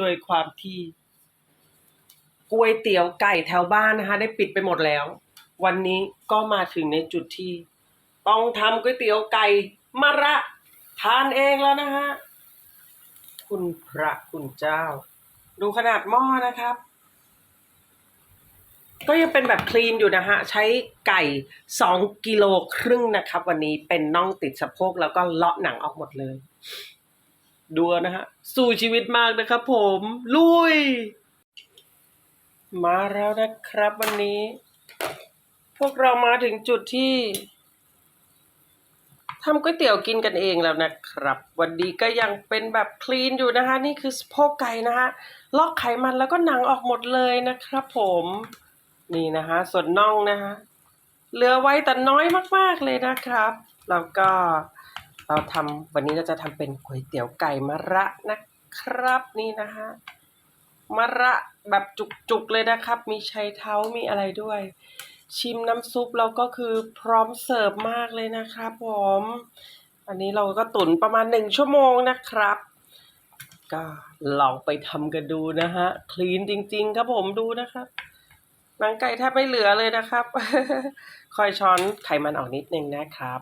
ด้วยความที่ก๋วยเตี๋ยวไก่แถวบ้านนะคะ ได้ปิดไปหมดแล้ว วันนี้ก็มาถึงในจุดที่ ต้องทำก๋วยเตี๋ยวไก่มะระทานเองแล้วนะฮะคุณพระคุณเจ้า ดูขนาดหม้อนะครับ ก็ยังเป็นแบบคลีนอยู่นะฮะ ใช้ไก่สองกิโลครึ่งนะครับ วันนี้เป็นน่องติดสะโพกแล้วก็เลาะหนังออกหมดเลย ดูนะฮะ สู้ชีวิตมากนะครับผม ลุย มาแล้วนะครับวันนี้ พวกเรามาถึงจุดที่ทำก๋วยเตี๋ยวกินกันเองแล้วนะครับ วันนี้ก็ยังเป็นแบบคลีนอยู่นะคะ นี่คือสะโพกไก่นะฮะลอกไขมันแล้วก็หนังออกหมดเลยนะครับผม นี่นะฮะส่วนน่องนะฮะเหลือไว้แต่น้อยมากๆเลยนะครับ แล้วก็ เราทำวันนี้เราจะทำเป็นก๋วยเตี๋ยวไก่มะระนะครับนี่นะฮะมะระแบบจุกๆเลยนะครับ มีชัยเท้ามีอะไรด้วย ชิมน้ำซุปเราก็คือพร้อมเสิร์ฟมากเลยนะครับผมอันนี้เราก็ตุ๋นประมาณหนึ่งชั่วโมงนะครับ ก็ลองไปทำกันดูนะฮะคลีนจริง ๆ ครับผมดูนะครับหนังไก่แทบไม่เหลือเลยนะครับ คอยช้อนไขมันออกนิดนึงนะครับ